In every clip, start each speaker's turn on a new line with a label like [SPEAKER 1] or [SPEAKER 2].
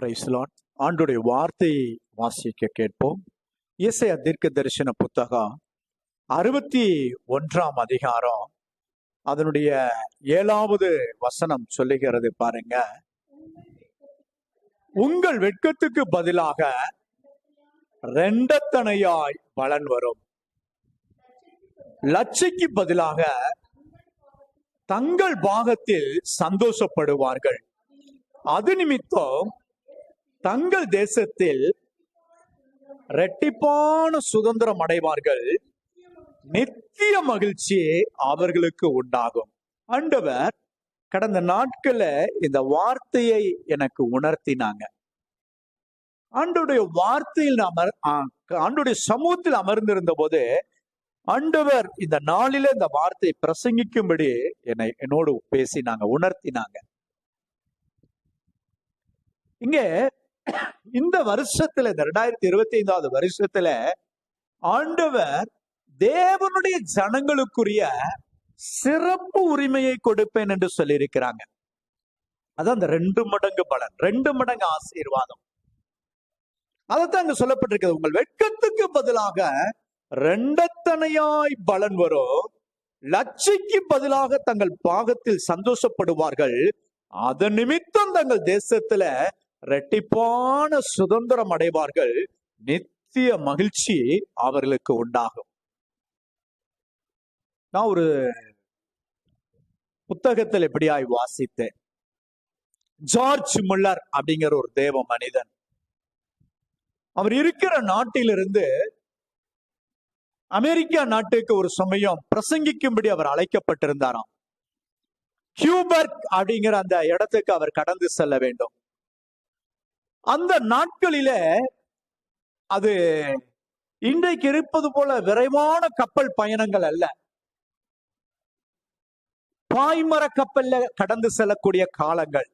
[SPEAKER 1] பிரைஸ்லான் ஆண்டுடைய வார்த்தையை வாசிக்க கேட்போம். இசைய தீர்க்க தரிசன புத்தகம் அறுபத்தி ஒன்றாம் அதிகாரம் அதனுடைய ஏழாவது வசனம் சொல்லுகிறது பாருங்க. உங்கள் வெட்கத்துக்கு பதிலாக ரெண்டத்தனையாய் பலன் வரும். லட்சைக்கு பதிலாக தங்கள் பாகத்தில் சந்தோஷப்படுவார்கள். அது நிமித்தம் தங்கள் தேசத்தில் ரெட்டிப்பான சுதந்திரம் அடைவார்கள். நித்திய மகிழ்ச்சி அவர்களுக்கு உண்டாகும். ஆண்டவர் கடந்த நாட்கள இந்த வார்த்தையை எனக்கு உணர்த்தினாங்க. ஆண்டுடைய வார்த்தையில் அமர் ஆண்டுடைய சமூகத்தில் அமர்ந்திருந்த போது ஆண்டவர் இந்த நாளில இந்த வார்த்தையை பிரசங்கிக்கும்படி என்னை என்னோடு பேசினாங்க உணர்த்தினாங்க. இங்க இந்த வருஷத்துல இந்த ரெண்டாயிரத்தி இருபத்தி ஐந்தாவது வருஷத்துல ஆண்டவர் தேவனுடைய ஜனங்களுக்குரிய சிறப்பு உரிமையை கொடுப்பேன் என்று சொல்லியிருக்கிறாங்க. அதான் அந்த ரெண்டு மடங்கு பலன். ரெண்டு மடங்கு ஆசீர்வாதம். அதைத்தான் அங்க சொல்லப்பட்டிருக்கிறது. உங்கள் வெட்கத்துக்கு பதிலாக ரெண்டத்தனையாய் பலன் வரும். லட்சிக்கு பதிலாக தங்கள் பாகத்தில் சந்தோஷப்படுவார்கள். அதன் நிமித்தம் தங்கள் தேசத்துல ரெட்டிப்பான சுதந்திரம் அடைவார்கள். நித்திய மகிழ்ச்சி அவர்களுக்கு உண்டாகும். நான் ஒரு புத்தகத்தில் எப்படியாய் வாசித்தேன். ஜார்ஜ் முல்லர் அப்படிங்கிற ஒரு தேவ மனிதன். அவர் இருக்கிற நாட்டிலிருந்து அமெரிக்கா நாட்டுக்கு ஒரு சமயம் பிரசங்கிக்கும்படி அவர் அழைக்கப்பட்டிருந்தாராம். கியூபர்க் அப்படிங்கிற அந்த இடத்துக்கு அவர் கடந்து செல்ல வேண்டும். அந்த நாட்களில அது இன்றைக்கு இருப்பது போல விரைவான கப்பல் பயணங்கள் அல்ல. பாய்மர கப்பல்ல கடந்து செல்லக்கூடிய காலங்கள்.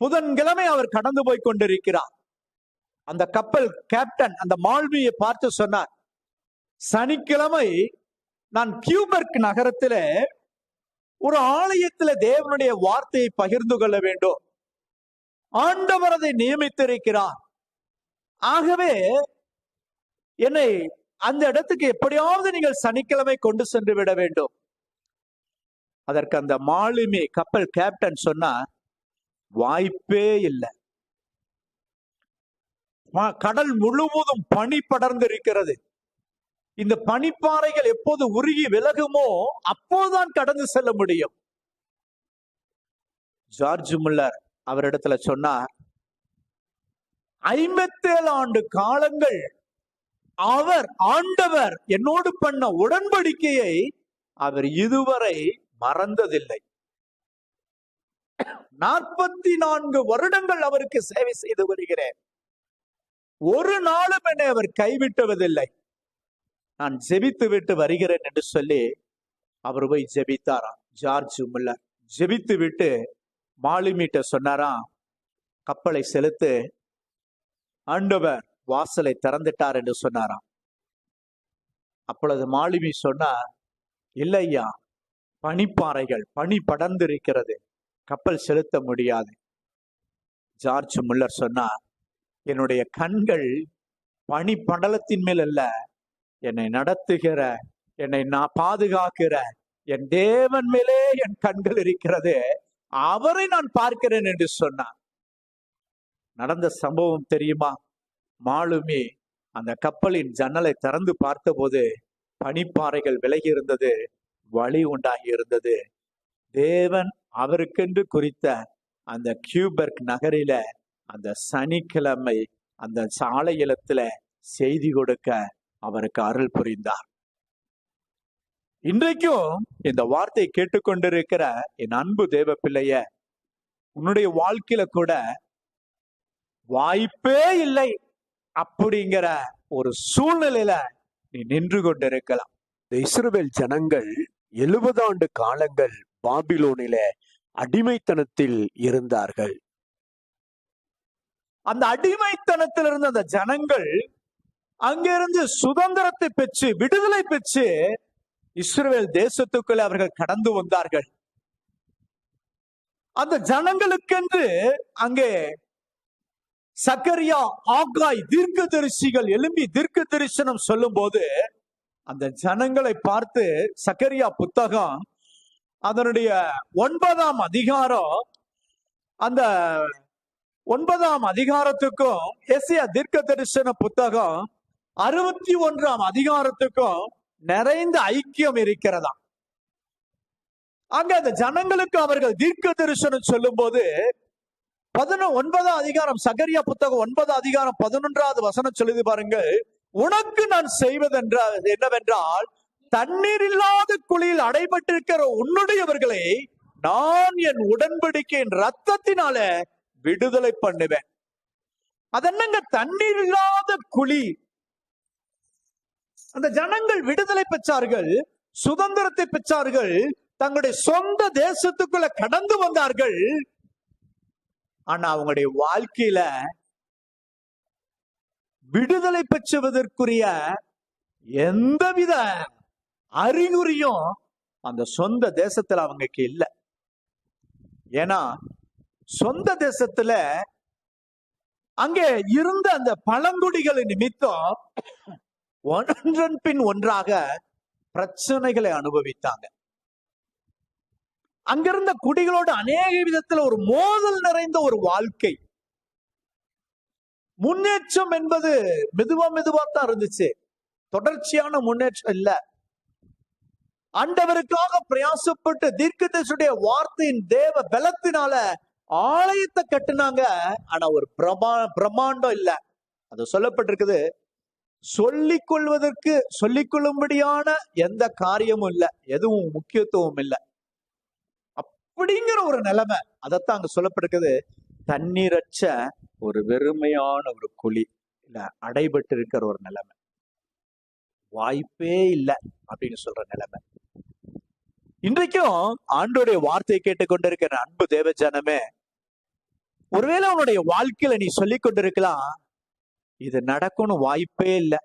[SPEAKER 1] புதன்கிழமை அவர் கடந்து போய் கொண்டிருக்கிறார். அந்த கப்பல் கேப்டன் அந்த மால்வியை பார்த்து சொன்னார் சனிக்கிழமை நான் கியூபர்க் நகரத்துல ஒரு ஆலயத்துல தேவனுடைய வார்த்தையை பகிர்ந்து கொள்ள வேண்டும். ஆண்டவர் அதை நியமித்திருக்கிறார். ஆகவே என்னை அந்த இடத்துக்கு எப்படியாவது நீங்கள் சனிக்கிழமை கொண்டு சென்று விட வேண்டும். அதற்கு அந்த மாலுமி கப்பல் கேப்டன் சொன்னார் வாய்ப்பே இல்லை. கடல் முழுவதும் பனி படர்ந்து இருக்கிறது இந்த பனிப்பாறைகள் எப்போது உருகி விலகுமோ அப்போதான் கடந்து செல்ல முடியும். ஜார்ஜ் முல்லர் அவரிடத்துல சொன்னார் ஐம்பத்தேழு ஆண்டு காலங்கள் அவர் ஆண்டவர் என்னோடு பண்ண உடன்படிக்கையை அவர் இதுவரை மறந்ததில்லை. நாற்பத்தி நான்கு வருடங்கள் அவருக்கு சேவை செய்து வருகிறேன். ஒரு நாளும் என்னை அவர் கைவிட்டுவதில்லை நான் ஜெபித்து விட்டு வருகிறேன் என்று சொல்லி அவர் போய் ஜெபித்தாராம். ஜார்ஜ் முல்லர் ஜெபித்து விட்டு மாலுமிட்ட சொன்னாராம் கப்பலை செலுத்து ஆண்டவர் வாசலை திறந்துட்டார் என்று சொன்னாராம். அப்பொழுது மாலுமி சொன்னார் இல்லையா பனிப்பாறைகள் பனி படர்ந்து இருக்கிறது கப்பல் செலுத்த முடியாது. ஜார்ஜ் முல்லர் சொன்னார் என்னுடைய கண்கள் பனி படலத்தின் மேல் அல்ல என்னை நடத்துகிற என்னை நான் பாதுகாக்கிற என் தேவன் மேலே என் கண்கள் இருக்கிறது அவரை நான் பார்க்கிறேன் என்று சொன்னார். நடந்த சம்பவம் தெரியுமா? மாலுமி அந்த கப்பலின் ஜன்னலை திறந்து பார்த்தபோது பனிப்பாறைகள் விலகி இருந்தது வழி உண்டாகி இருந்தது. தேவன் அவருக்கென்று குறித்த அந்த கியூபர்க் நகரில அந்த சனிக்கிழமை அந்த சாலையிலத்துல செய்தி கொடுக்க அவருக்கு அருள் புரிந்தார். இன்றைக்கும் இந்த வார்த்தையை கேட்டுக்கொண்டிருக்கிற என் அன்பு தேவ பிள்ளைய உன்னுடைய வாழ்க்கையில கூட வாய்ப்பே இல்லை அப்படிங்கிற ஒரு சூழ்நிலையில நீ நின்று கொண்டிருக்கலாம்.
[SPEAKER 2] இந்த இஸ்ரவேல் ஜனங்கள் எழுபது ஆண்டு காலங்கள் பாபிலோனில அடிமைத்தனத்தில் இருந்தார்கள்.
[SPEAKER 1] அந்த அடிமைத்தனத்திலிருந்து அந்த ஜனங்கள் அங்கிருந்து சுதந்திரத்தை பெற்று விடுதலை பெற்று இஸ்ரேல் தேசத்துக்குள்ளே அவர்கள் கடந்து வந்தார்கள். அந்த ஜனங்களுக்கென்று அங்கே சக்கரியா ஆகாய் தீர்க்க தரிசிகள் எழும்பி தீர்க்க தரிசனம் சொல்லும் போது அந்த ஜனங்களை பார்த்து சக்கரியா புத்தகம் அதனுடைய ஒன்பதாம் அதிகாரம் அந்த ஒன்பதாம் அதிகாரத்துக்கும் எஸ்ஏ தீர்க்க தரிசன புத்தகம் அறுபத்தி ஒன்றாம் அதிகாரத்துக்கும் நிறைந்த ஐக்கியம் இருக்கிறதா? அங்க அந்த ஜனங்களுக்கு அவர்கள் தீர்க்க தரிசனம் சொல்லும் போது பதினொ ஒன்பதாம் அதிகாரம் சகரியா புத்தகம் ஒன்பதாம் அதிகாரம் பதினொன்றாவது வசனம் சொல்லுது பாருங்கள். உனக்கு நான் செய்வதென்ற என்னவென்றால் தண்ணீர் இல்லாத குழியில் அடைபட்டிருக்கிற உன்னுடையவர்களை நான் என் உடன்படிக்கையின் ரத்தத்தினால விடுதலை பண்ணுவேன். அதென்னங்க தண்ணீர் இல்லாத குழி அந்த ஜனங்கள் விடுதலை பெற்றார்கள் சுதந்திரத்தை பெற்றார்கள் தங்களுடைய சொந்த தேசத்துக்குள்ள கடந்து வந்தார்கள். ஆனா அவங்களுடைய வாழ்க்கையில விடுதலை பெற்றுவதற்குரிய எந்தவித அறிகுறியும் அந்த சொந்த தேசத்துல அவங்களுக்கு இல்ல. ஏன்னா சொந்த தேசத்துல அங்கே இருந்த அந்த பழங்குடிகள் நிமித்தம் ஒன்றன் பின் ஒன்றாக பிரச்சனைகளை அனுபவித்தாங்க. அங்கிருந்த குடிகளோடு அநேக விதத்துல ஒரு மோதல் நிறைந்த ஒரு வாழ்க்கை. முன்னேற்றம் என்பது மெதுவா மெதுவா தான் இருந்துச்சு. தொடர்ச்சியான முன்னேற்றம் இல்ல. ஆண்டவருக்காக பிரயாசப்பட்டு தீர்க்கதேசுடைய வார்த்தையின் தேவ பலத்தினால ஆலயத்தை கட்டுனாங்க. ஆனா ஒரு பிரமா பிரம்மாண்டம் இல்ல. அது சொல்லப்பட்டிருக்குது. சொல்லிக் கொள்வதற்கு சொல்லிக் கொள்ளும்படியான எந்த காரியமும் இல்ல எதுவும் முக்கியத்துவம் இல்ல. அப்படிங்கிற ஒரு நிலைமை அதைத்தான் அங்க சொல்லப்பட்டிருக்குது. தண்ணீரச்ச ஒரு வெறுமையான ஒரு குழி இல்ல அடைபட்டு இருக்கிற ஒரு நிலைமை. வாய்ப்பே இல்லை அப்படின்னு சொல்ற நிலைமை. இன்றைக்கும் ஆண்டோடைய வார்த்தையை கேட்டுக்கொண்டிருக்கிற அன்பு தேவ ஜனமே ஒருவேளை உன்னுடைய வாழ்க்கையில நீ சொல்லிக் கொண்டிருக்கலாம் இது நடக்கும்னு வாய்ப்பே இல்லை.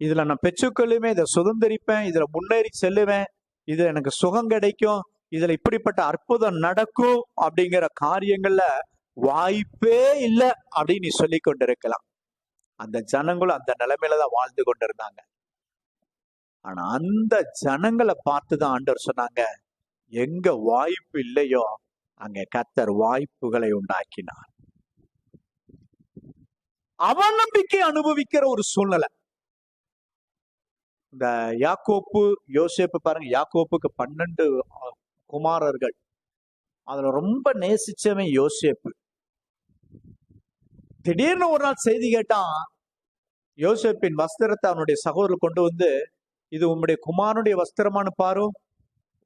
[SPEAKER 1] இதுல நான் பெற்றுக்கொள்ளுமே இதை சுதந்திரிப்பேன் இதுல முன்னேறி செல்லுவேன் இது எனக்கு சுகம் கிடைக்கும் இதுல இப்படிப்பட்ட அற்புதம் நடக்கும் அப்படிங்கிற காரியங்கள்ல வாய்ப்பே இல்லை அப்படின்னு நீ சொல்லி கொண்டிருக்கலாம். அந்த ஜனங்களும் அந்த நிலைமையில தான் வாழ்ந்து கொண்டிருந்தாங்க. ஆனா அந்த ஜனங்களை பார்த்துதான் ஆண்டவர் சொன்னாங்க எங்க வாய்ப்பு இல்லையோ அங்க கத்தர் வாய்ப்புகளை உண்டாக்கினார். அவநம்பிக்கை அனுபவிக்கிற ஒரு சூழ்நிலை. இந்த யாக்கோப்பு யோசேப்பு பாருங்க யாக்கோப்புக்கு பன்னெண்டு குமாரர்கள். அதுல ரொம்ப நேசிச்சவன் யோசேப்பு. திடீர்னு ஒரு நாள் செய்தி கேட்டான் யோசேப்பின் வஸ்திரத்தை அவனுடைய சகோதரர் கொண்டு வந்து இது உம்முடைய குமாரனுடைய வஸ்திரமானு பாரு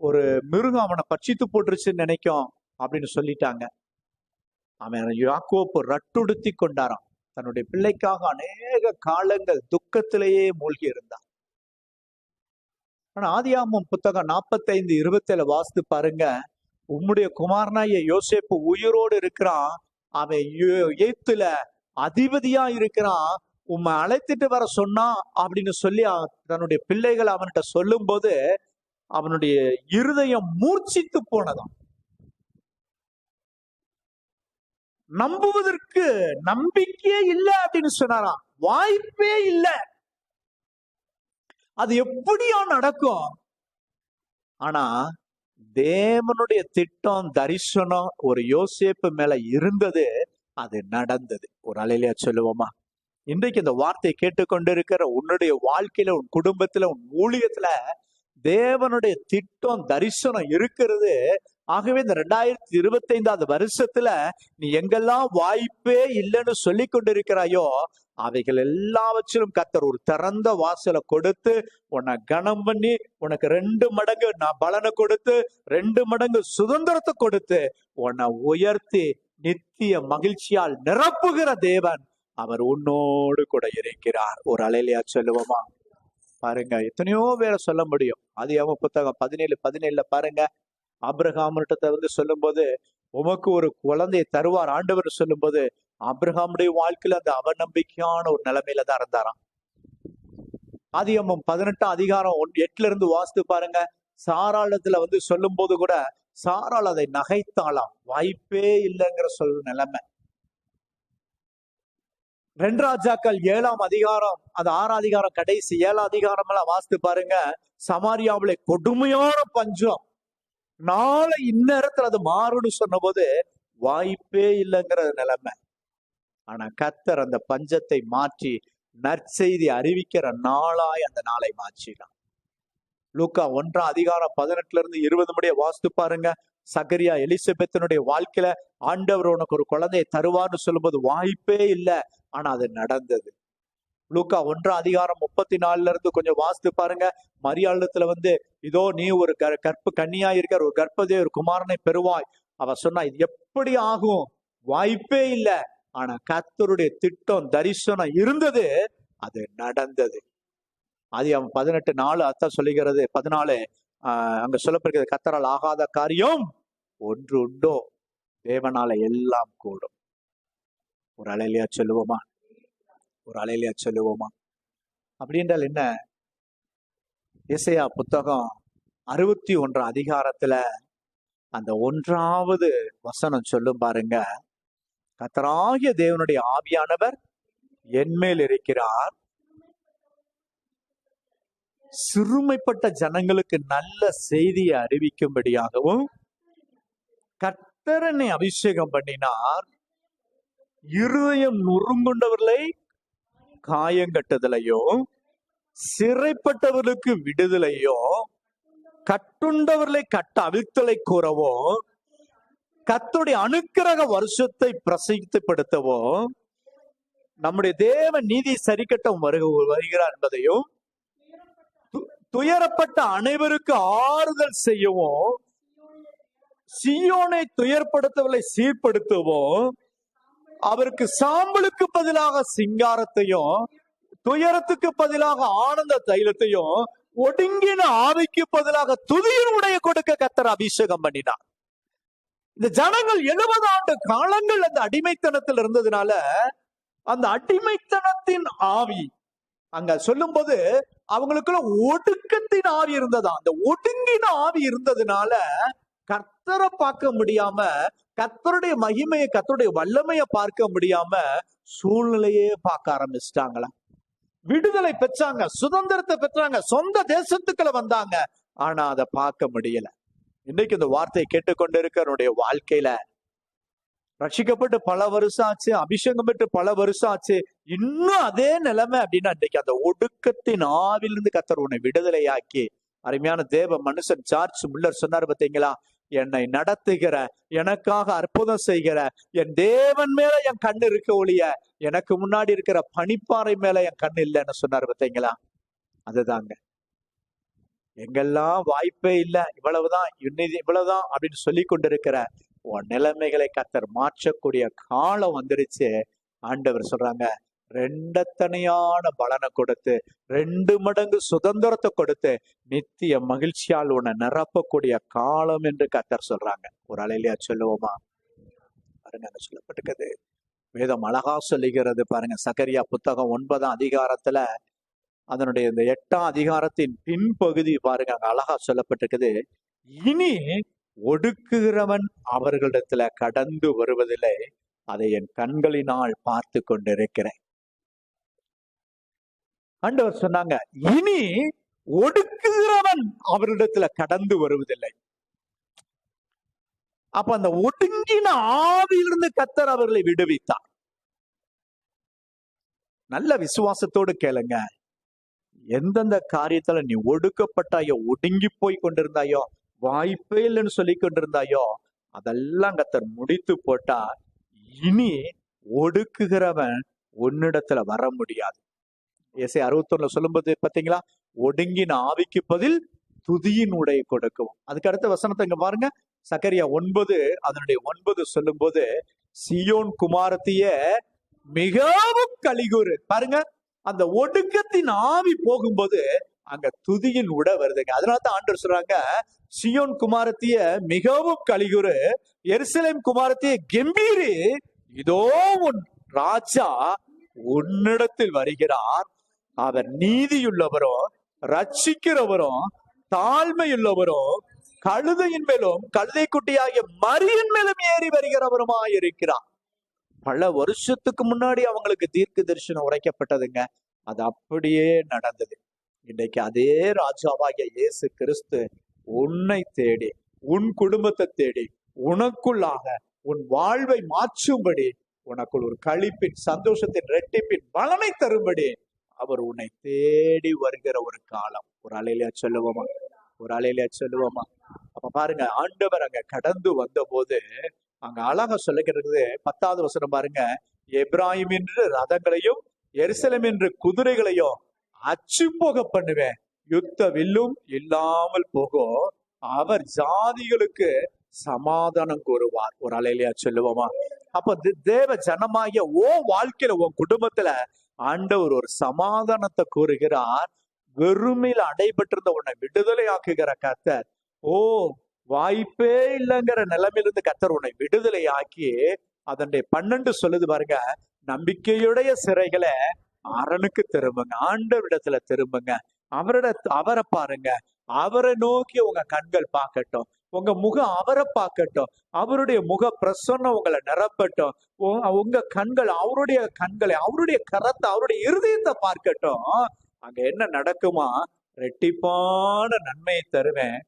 [SPEAKER 1] ஒரு மிருகம் அவனை பட்சித்து போட்டுருச்சுன்னு நினைக்கும் அப்படின்னு சொல்லிட்டாங்க. அவன் யாக்கோப்பு ரட்டுடுத்தி கொண்டாராம். தன்னுடைய பிள்ளைக்காக அநேக காலங்கள் துக்கத்திலேயே மூழ்கி இருந்தான் ஆனா ஆதியாமம் புத்தகம் நாற்பத்தைந்து இருபத்தேழு வாசித்து பாருங்க. உம்முடைய குமாரனாய யோசேப்பு உயிரோடு இருக்கிறான். அவன் எய்த்துல அதிபதியா இருக்கிறான். உம்மை அழைத்துட்டு வர சொன்னா அப்படின்னு சொல்லி தன்னுடைய பிள்ளைகள் அவன்கிட்ட சொல்லும் போது அவனுடைய இருதயம் மூர்ச்சித்து போனதான் நம்புவதற்கு நம்பிக்கையே இல்லை அப்படின்னு சொன்னாராம். வாய்ப்பே இல்லை. அது எப்படியா நடக்கும். ஆனா தேவனுடைய திட்டம் தரிசனம் ஒரு யோசேப்பு மேல இருந்தது அது நடந்தது. ஒரு அலையிலையா சொல்லுவோமா? இன்றைக்கு இந்த வார்த்தையை கேட்டுக்கொண்டிருக்கிற உன்னுடைய வாழ்க்கையில உன் குடும்பத்துல உன் ஊழியத்துல தேவனுடைய திட்டம் தரிசனம் இருக்கிறது ஆகவே இந்த ரெண்டாயிரத்தி இருபத்தி ஐந்தாவது வருஷத்துல நீ எங்கெல்லாம் வாய்ப்பே இல்லைன்னு சொல்லி கொண்டிருக்கிறாயோ அவைகள் எல்லாவற்றிலும் கத்தர் ஒரு திறந்த வாசலை கொடுத்து உன்னை கனம் பண்ணி உனக்கு ரெண்டு மடங்கு நான் பலனை கொடுத்து ரெண்டு மடங்கு சுதந்திரத்தை கொடுத்து உன்னை உயர்த்தி நித்திய மகிழ்ச்சியால் நிரப்புகிற தேவன் அவர் உன்னோடு கூட இருக்கிறார். ஒரு அலையிலையா சொல்லுவோமா? பாருங்க எத்தனையோ பேரை சொல்ல முடியும். அது எவன் புத்தகம் பதினேழு பதினேழுல பாருங்க ஆபிரகாம்கிட்ட வந்து சொல்லும்போது உமக்கு ஒரு குழந்தையை தருவார் ஆண்டவர் சொல்லும்போது ஆபிரகாமுடைய வாழ்க்கையில அந்த அவநம்பிக்கையான ஒரு நிலைமையில தான் இருந்தாராம். ஆதியம்மம் பதினெட்டாம் அதிகாரம் ஒன் எட்டுல இருந்து வாசித்து பாருங்க. சாராளத்துல வந்து சொல்லும் போது கூட சாரால் அதை நகைத்தாளாம். வாய்ப்பே இல்லைங்கிற சொல் நிலைமை. ரெண்டு ராஜாக்கள் ஏழாம் அதிகாரம் அது ஆறாம் அதிகாரம் கடைசி ஏழாம் அதிகாரம் எல்லாம் வாசித்து பாருங்க. சமாரியாவிலே கொடுமையான பஞ்சம். நாளை இந்நேரத்துல அது மாறும்னு சொன்னபோது வாய்ப்பே இல்லைங்கிற நிலைமை. ஆனா கத்தர் அந்த பஞ்சத்தை மாற்றி நற்செய்தி அறிவிக்கிற நாளாய் அந்த நாளை மாற்றினான் லூக்கா ஒன்றாம் அதிகாரம் பதினெட்டுல இருந்து இருபது முடிய வாஸ்து பாருங்க. சகரியா எலிசபெத்தினுடைய வாழ்க்கையில ஆண்டவர் உனக்கு ஒரு குழந்தையை தருவான்னு சொல்லும்போது வாய்ப்பே இல்லை. ஆனா அது நடந்தது. லூக்கா ஒன்றாம் அதிகாரம் முப்பத்தி நாலுல இருந்து கொஞ்சம் வாசித்து பாருங்க. மரியாளத்துல வந்து இதோ நீ ஒரு க கற்பு கன்னியா இருக்கிற ஒரு கர்ப்பதே ஒரு குமாரனை பெறுவாய். அவ சொன்னா இது எப்படி ஆகும்? வாய்ப்பே இல்லை. ஆனா கத்தருடைய திட்டம் தரிசனம் இருந்தது அது நடந்தது. அது அவன் பதினெட்டு நாலு அர்த்தம் சொல்லுகிறது பதினாலு ஆஹ் அங்க சொல்லப்படுகிறது கத்தரால் ஆகாத காரியம் ஒன்று உண்டோ? தேவனால எல்லாம் கூடும். ஒரு அலையிலையா சொல்லுவோமா? ஒரு அலையிலையா சொல்லுவோமா? அப்படின்றால் என்ன? இசையா புத்தகம் அறுபத்தி ஒன்று அதிகாரத்துல அந்த ஒன்றாவது வசனம் சொல்லும் பாருங்க. கத்தராகிய தேவனுடைய ஆவியானவர் என்மேல் இருக்கிறார். சிறுமைப்பட்ட ஜனங்களுக்கு நல்ல செய்தியை அறிவிக்கும்படியாகவும் கத்தரனை அபிஷேகம் பண்ணினார். இருதயம் நொறுங்குண்டவர்களை காயங்கட்டுதலையும் சிறைப்பட்டவர்களுக்கு விடுதலையும் கட்டுண்டவர்களை கட்ட அவிழ்த்தலை கூறவும் கத்துடைய அனுக்கிரக வருஷத்தை பிரசித்தப்படுத்தவோ நம்முடைய தேவ நீதி சரிக்கட்டம் வருக வருகிறார் என்பதையும் து- துயரப்பட்ட அனைவருக்கு ஆறுதல் செய்யவும் சியோனை துயர்படுத்தவர்களை சீர்படுத்தவும் அவருக்கு சாம்பலுக்கு பதிலாக சிங்காரத்தையும் துயரத்துக்கு பதிலாக ஆனந்த தைலத்தையும் ஒடுங்கின ஆவிக்கு பதிலாக துதியினுடைய கொடுக்க கத்தர் அபிஷேகம் பண்ணினார். இந்த ஜனங்கள் எழுபது ஆண்டு காலங்கள் அந்த அடிமைத்தனத்தில் இருந்ததுனால அந்த அடிமைத்தனத்தின் ஆவி அங்க சொல்லும் போது அவங்களுக்குள்ள ஒடுக்கத்தின் ஆவி இருந்ததா? அந்த ஒடுங்கின ஆவி இருந்ததுனால கர்த்தரை பார்க்க முடியாம கர்த்தருடைய மகிமையை கர்த்தருடைய வல்லமையை பார்க்க முடியாம சூழ்நிலையே பார்க்க ஆரம்பிச்சிட்டாங்களா? விடுதலை பெற்றாங்க சுதந்திரத்தை பெற்றாங்க சொந்த தேசத்துக்குள்ள வந்தாங்க ஆனா அதை பார்க்க முடியல. இன்னைக்கு இந்த வார்த்தையை கேட்டுக்கொண்டு இருக்கிறனுடைய வாழ்க்கையில ரட்சிக்கப்பட்டு பல வருஷம் ஆச்சு அபிஷேகம் பெற்று பல வருஷம் ஆச்சு இன்னும் அதே நிலைமை அப்படின்னா இன்னைக்கு அந்த ஒடுக்கத்தின் ஆவிலிருந்து கத்தர் உன்னை விடுதலையாக்கி அருமையான தேவ மனுஷன் ஜார்ஜ் முல்லர் சொன்னார் பார்த்தீங்களா? என்னை நடத்துகிற எனக்காக அற்புதம் செய்கிற என் தேவன் மேல என் கண்ணு இருக்க ஒழிய எனக்கு முன்னாடி இருக்கிற பனிப்பாறை மேல என் கண்ணு இல்லைன்னு சொன்னார் பார்த்தீங்களா? அதுதாங்க. எங்கெல்லாம் வாய்ப்பே இல்லை இவ்வளவுதான் இன்னி இவ்வளவுதான் அப்படின்னு சொல்லி கொண்டிருக்கிற உன் நிலைமைகளை கத்தர் மாற்றக்கூடிய காலம் வந்துருச்சு. ஆண்டவர் சொல்றாங்க ரெண்டத்தனையான பலனை கொடுத்து ரெண்டு மடங்கு சுதந்திரத்தை கொடுத்து நித்திய மகிழ்ச்சியால் உன்னை நிரப்பக்கூடிய காலம் என்று கத்தர் சொல்றாங்க. ஒரு அலையிலையா சொல்லுவோமா? பாருங்க அங்க சொல்லப்பட்டிருக்குது. வேதம் அழகா சொல்லுகிறது பாருங்க. சகரியா புத்தகம் ஒன்பதாம் அதிகாரத்துல அதனுடைய இந்த எட்டாம் அதிகாரத்தின் பின்பகுதி பாருங்க அங்க அழகா சொல்லப்பட்டிருக்குது. இனி ஒடுக்குகிறவன் அவர்களிடத்துல கடந்து வருவதில்லை. அதை என் கண்களினால் பார்த்து கொண்டிருக்கிறேன். ஆண்டவர் சொன்னாங்க இனி ஒடுக்குகிறவன் அவரிடத்துல கடந்து வருவதில்லை. அப்ப அந்த ஒடுங்கின ஆவியிலிருந்து கத்தர் அவர்களை விடுவித்தார். நல்ல விசுவாசத்தோடு கேளுங்க எந்தெந்த காரியத்துல நீ ஒடுக்கப்பட்டாயோ ஒடுங்கி போய் கொண்டிருந்தாயோ வாய்ப்பே இல்லைன்னு சொல்லி கொண்டிருந்தாயோ அதெல்லாம் கத்தர் முடித்து போட்டா இனி ஒடுக்குகிறவன் உன்னிடத்துல வர முடியாது. எஸ்ஐ அறுபத்தொன்னுல சொல்லும்போது பாத்தீங்களா? ஒடுங்கின ஆவிக்கு பதில் துதியின் உடை கொடுக்கும் அதுக்கு அடுத்த வசனத்தை இங்க பாருங்க. சக்கரியா ஒன்பது அதனுடைய ஒன்பது சொல்லும்போது சியோன் குமாரத்திய மிகவும் கலிகூறு பாருங்க அந்த ஒடுக்கத்தின் ஆவி போகும்போது அங்க துதியின் உட வருதுங்க. அதனால தான் சொல்றாங்க சியோன் குமாரத்திய மிகவும் கலிகுறு எருசலேம் குமாரத்திய கம்பீரி இதோ உன் ராஜா உன்னிடத்தில் வருகிறார். அவர் நீதியுள்ளவரும் ரட்சிக்கிறவரும் தாழ்மையுள்ளவரும் கழுதையின் மேலும் கழுதை குட்டியாகிய மரியின் மேலும் ஏறி வருகிறவருமாய் இருக்கிறார் பல வருஷத்துக்கு முன்னாடி அவங்களுக்கு தீர்க்க தரிசனம் உரைக்கப்பட்டதுங்க. அது அப்படியே நடந்தது. இன்னைக்கு அதே ராஜாவாகிய இயேசு கிறிஸ்து உன்னை தேடி உன் குடும்பத்தை தேடி உனக்குள்ளாக உன் வாழ்வை மாற்றும்படி உனக்குள் ஒரு களிப்பின் சந்தோஷத்தின் ரெட்டிப்பின் பலனை தரும்படி அவர் உன்னை தேடி வருகிற ஒரு காலம். ஒரு அலையில சொல்லுவோமா? ஒரு அலையில சொல்லுவோமா? அப்ப பாருங்க ஆண்டவர் அங்க கடந்து வந்த போது அங்க அழகா சொல்லுகிறது பத்தாவது வசனம் பாருங்க எப்ராஹிம் என்று ரதங்களையும் எருசலேம் என்று குதிரைகளையும் அச்சு போக பண்ணுவேன். யுத்த வில்லும் இல்லாமல் போகும் அவர் ஜாதிகளுக்கு சமாதானம் கூறுவார். ஒரு அலையிலையா சொல்லுவோமா? அப்ப தி- தேவ ஜனமாகிய ஓ வாழ்க்கையில உன் குடும்பத்துல ஆண்டவர் ஒரு சமாதானத்தை கூறுகிறார் வெறுமையில் அடைபட்டிருந்த உன்னை விடுதலை ஆக்குகிற கத்தர் ஓ வாய்ப்பே இல்லைங்கிற நிலைமையிலிருந்து கத்தர் உன்னை விடுதலை ஆக்கி அதனுடைய பன்னெண்டு சொல்லுது பாருங்க நம்பிக்கையுடைய சிறைகளை அரணுக்கு திரும்புங்க ஆண்டவரிடத்துல திரும்புங்க. அவரிட அவரை பாருங்க அவரை நோக்கி உங்க கண்கள் பார்க்கட்டும். உங்க முகம் அவரை பார்க்கட்டும். அவருடைய முக பிரசன்னம் உங்களை நிரப்பட்டும். உ- உங்க கண்கள் அவருடைய கண்களை அவருடைய கரத்தை அவருடைய இருதயத்தை பார்க்கட்டும். அங்க என்ன நடக்குமா? ரெட்டிப்பான நன்மையை தருவேன்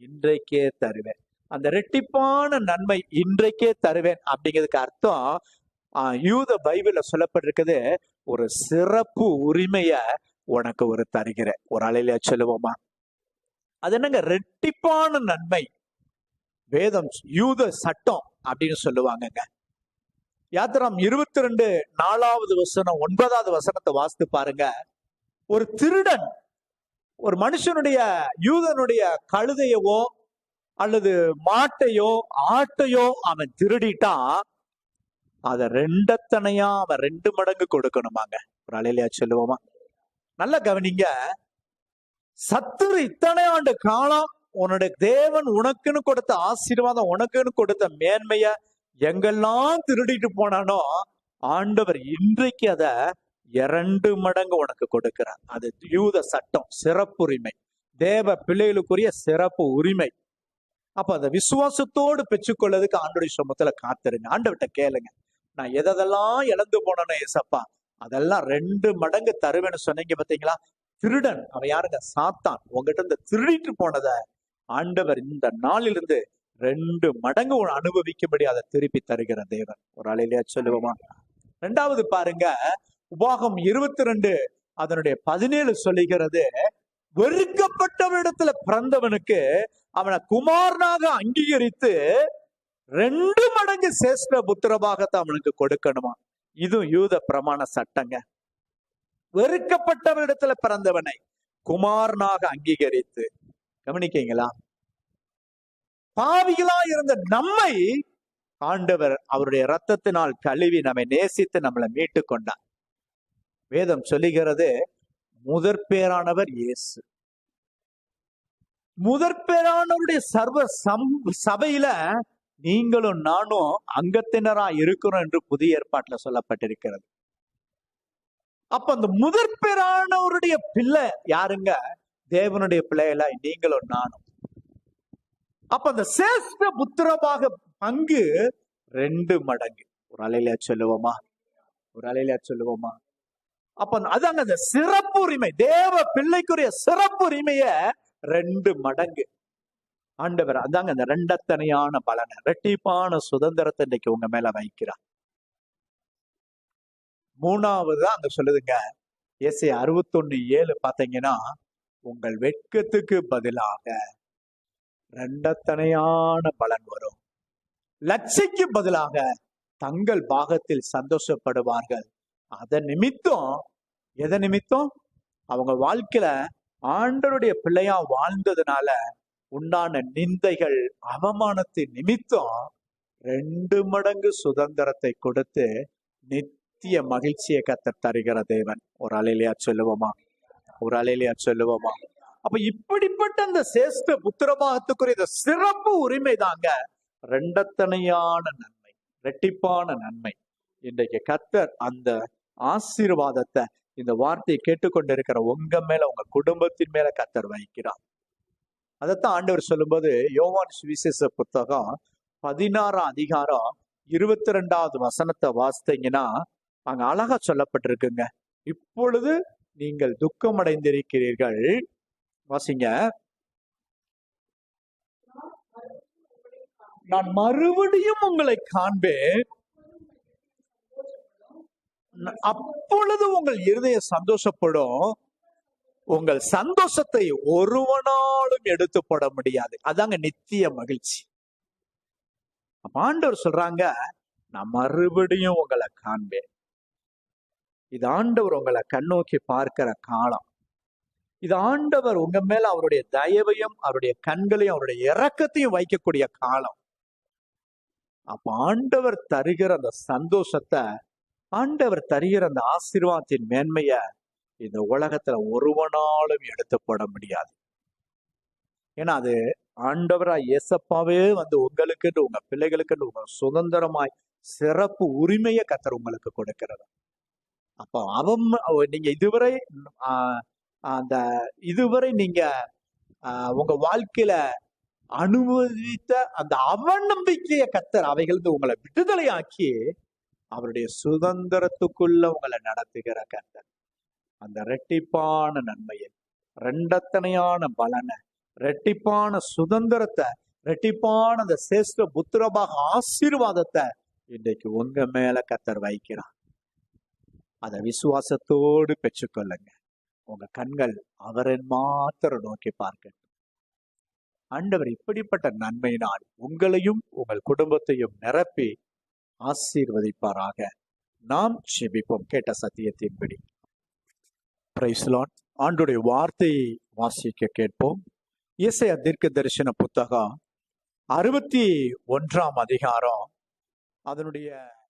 [SPEAKER 1] இன்றைக்கே தருவேன். அந்த ரெட்டிப்பான நன்மை இன்றைக்கே தருவேன் அப்படிங்கிறதுக்கு அர்த்தம் யூத பைபிள சொல்லப்பட்டிருக்குது ஒரு சிறப்பு உரிமைய உனக்கு ஒரு தருகிறேன். ஒரு அலையில சொல்லுவோமா? அது என்னங்க? ரெட்டிப்பான நன்மை. வேதம் யூத சட்டம் அப்படின்னு சொல்லுவாங்கங்க. யாத்திரம் இருபத்தி ரெண்டு நாலாவது வசனம் ஒன்பதாவது வசனத்தை வாசித்து பாருங்க. ஒரு திருடன் ஒரு மனுஷனுடைய யூதனுடைய கழுதையவோ அல்லது மாட்டையோ ஆட்டையோ அவன் திருடிட்டா அத ரெண்டத்தனையா அவன் ரெண்டு மடங்கு கொடுக்கணுமாங்க. ஒரு அலையிலையா சொல்லுவோமா? நல்லா கவனிங்க. சத்துரு இத்தனை ஆண்டு காலம் உன்னுடைய தேவன் உனக்குன்னு கொடுத்த ஆசீர்வாதம் உனக்குன்னு கொடுத்த மேன்மைய எங்கெல்லாம் திருடிட்டு போனானோ ஆண்டவர் இன்றைக்கு அத இரண்டு மடங்கு உனக்கு கொடுக்கிறார். அது யூத சட்டம் சிறப்புரிமை. தேவ பிள்ளைகளுக்குரிய சிறப்பு உரிமை. அப்ப அந்த விசுவாசத்தோடு பெற்றுக்கொள்ளதுக்கு ஆண்டுடைய சுமத்துல காத்திருங்க. ஆண்டவர்கிட்ட கேளுங்க. நான் எதெல்லாம் இழந்து போனேனோ ஏசப்பா அதெல்லாம் ரெண்டு மடங்கு தருவேன்னு சொன்னீங்க பாத்தீங்களா? திருடன் அவன் யாருங்க? சாத்தான். உங்ககிட்ட இந்த திருடிட்டு போனத ஆண்டவர் இந்த நாளிலிருந்து ரெண்டு மடங்கு அனுபவிக்கும்படி அதை திருப்பி தருகிற தேவன். ஒரு அலையிலேயே சொல்லுவோமா? ரெண்டாவது பாருங்க உபாகம் இருபத்தி ரெண்டு அதனுடைய பதினேழு சொல்லுகிறது வெறுக்கப்பட்டவரிடத்துல பிறந்தவனுக்கு அவனை குமாரனாக அங்கீகரித்து ரெண்டு மடங்கு சேஷ்ட புத்திரபாகத்தை அவனுக்கு கொடுக்கணுமா? இதுவும் யூத பிரமாண சட்டங்க. வெறுக்கப்பட்டவரிடத்துல பிறந்தவனை குமாரனாக அங்கீகரித்து கவனிக்கீங்களா பாவிகளா இருந்த நம்மை ஆண்டவர் அவருடைய ரத்தத்தினால் கழுவி நம்மை நேசித்து நம்மளை மீட்டு கொண்டார் வேதம் சொல்லுகிறது முதற் பேரானவர் இயேசு. முதற் பேரானவருடைய சர்வ சம் சபையில நீங்களும் நானும் அங்கத்தினரா இருக்கிறோம் என்று புதிய ஏற்பாட்டுல சொல்லப்பட்டிருக்கிறது. அப்ப அந்த முதற் பேரானவருடைய பிள்ளை யாருங்க? தேவனுடைய பிள்ளைகளாய் நீங்களும் நானும். அப்ப அந்த சேஷ்ட புத்திரமாக பங்கு ரெண்டு மடங்கு. ஒரு அலையில சொல்லுவோமா? ஒரு அலையில சொல்லுவோமா? அப்ப அதாங்க அந்த சிறப்பு உரிமை தேவ பிள்ளைக்குரிய சிறப்பு உரிமைய ரெண்டு மடங்கு. ஆண்டவர் அதாங்க அந்த ரெண்டத்தனையான பலனை ரெட்டிப்பான சுதந்திரத்தை இன்னைக்கு உங்க மேல வைக்கிறார். மூணாவது அங்க சொல்லுதுங்க. ஏசை அறுபத்தொன்னு ஏழு பாத்தீங்கன்னா உங்கள் வெட்கத்துக்கு பதிலாக ரெண்டத்தனையான பலன் வரும். லட்சைக்கு பதிலாக தங்கள் பாகத்தில் சந்தோஷப்படுவார்கள். அதன் நிமித்தம் எதை நிமித்தம்? அவங்க வாழ்க்கையில ஆண்டருடைய பிள்ளையா வாழ்ந்ததுனால உண்டான நிந்தைகள் அவமானத்தின் நிமித்தம் ரெண்டு மடங்கு சுதந்திரத்தை கொடுத்து நித்திய மகிழ்ச்சியை கத்த தருகிற தேவன். ஒரு அலையிலையா சொல்லுவோமா? ஒரு அலையிலையா சொல்லுவோமா? அப்ப இப்படிப்பட்ட அந்த சேஷ்ட புத்திரபாகத்துக்குரிய சிறப்பு உரிமை தாங்க ரெண்டத்தனையான நன்மை ரெட்டிப்பான நன்மை. இன்றைக்கு கத்தர் அந்த ஆசீர்வாதத்தை இந்த வார்த்தையை கேட்டுக்கொண்டிருக்கிற உங்க மேல உங்க குடும்பத்தின் மேல கத்தர் வைக்கிறார். அதைத்தான் ஆண்டவர் சொல்லும்போது யோவான் சுவிசேஷ புத்தகம் பதினாறாம் அதிகாரம் இருபத்தி ரெண்டாவது வசனத்தை வாசித்தீங்கன்னா அங்க அழகா சொல்லப்பட்டிருக்குங்க. இப்பொழுது நீங்கள் துக்கம் அடைந்திருக்கிறீர்கள் வாசிங்க. நான் மறுபடியும் உங்களை காண்பேன். அப்பொழுது உங்கள் இருதய சந்தோஷப்படும். உங்கள் சந்தோஷத்தை ஒருவனாலும் எடுத்து போட முடியாது. அதாங்க நித்திய மகிழ்ச்சி. ஆண்டவர் சொல்றாங்க நான் மறுபடியும் உங்களை காண்பேன். இது ஆண்டவர் உங்களை கண்ணோக்கி பார்க்கிற காலம். இது ஆண்டவர் உங்க மேல அவருடைய தயவையும் அவருடைய கண்களையும் அவருடைய இறக்கத்தையும் வைக்கக்கூடிய காலம். அப்ப ஆண்டவர் தருகிற அந்த சந்தோஷத்தை ஆண்டவர் தருகிற அந்த ஆசீர்வாதத்தின் மேன்மைய இந்த உலகத்துல ஒருவனாலும் எடுத்து போட முடியாது. ஏன்னா அது ஆண்டவரா இயேசப்பாவே வந்து உங்களுக்குன்னு உங்க பிள்ளைகளுக்குன்னு உங்க சுதந்திரமாய் சிறப்பு உரிமையை கத்தர் உங்களுக்கு கொடுக்கிறது. அப்போ அவன் நீங்க இதுவரை அந்த இதுவரை நீங்க ஆஹ், உங்க வாழ்க்கையில அனுமதித்த அந்த அவநம்பிக்கைய கத்தர் அவைகளிருந்து உங்களை விடுதலையாக்கி அவருடைய சுதந்திரத்துக்குள்ள உங்களை நடத்துகிற கத்தர் அந்த ரெட்டிப்பான நன்மையை ரெண்டத்தனையான பலனை ரெட்டிப்பான சுதந்திரத்தை ரெட்டிப்பான அந்த சேஷ்ட புத்திரபாக ஆசீர்வாதத்தை இன்றைக்கு உங்க மேல கத்தர் வைக்கிறார். அதை விசுவாசத்தோடு பெற்றுக்கொள்ளுங்க. உங்க கண்கள் அவரை மாத்திரம் நோக்கி பார்க்க ஆண்டவர் இப்படிப்பட்ட நன்மையினால் உங்களையும் உங்கள் குடும்பத்தையும் நிரப்பி ஆசீர்வதிப்பாராக. நாம் செபிப்போம் கேட்ட சத்தியத்தின்படி. பிரைஸ்லான் ஆண்டுடைய வார்த்தையை வாசிக்க கேட்போம். இசைய தீர்க்க தரிசன புத்தகம் அறுபத்தி ஒன்றாம் அதிகாரம் அதனுடைய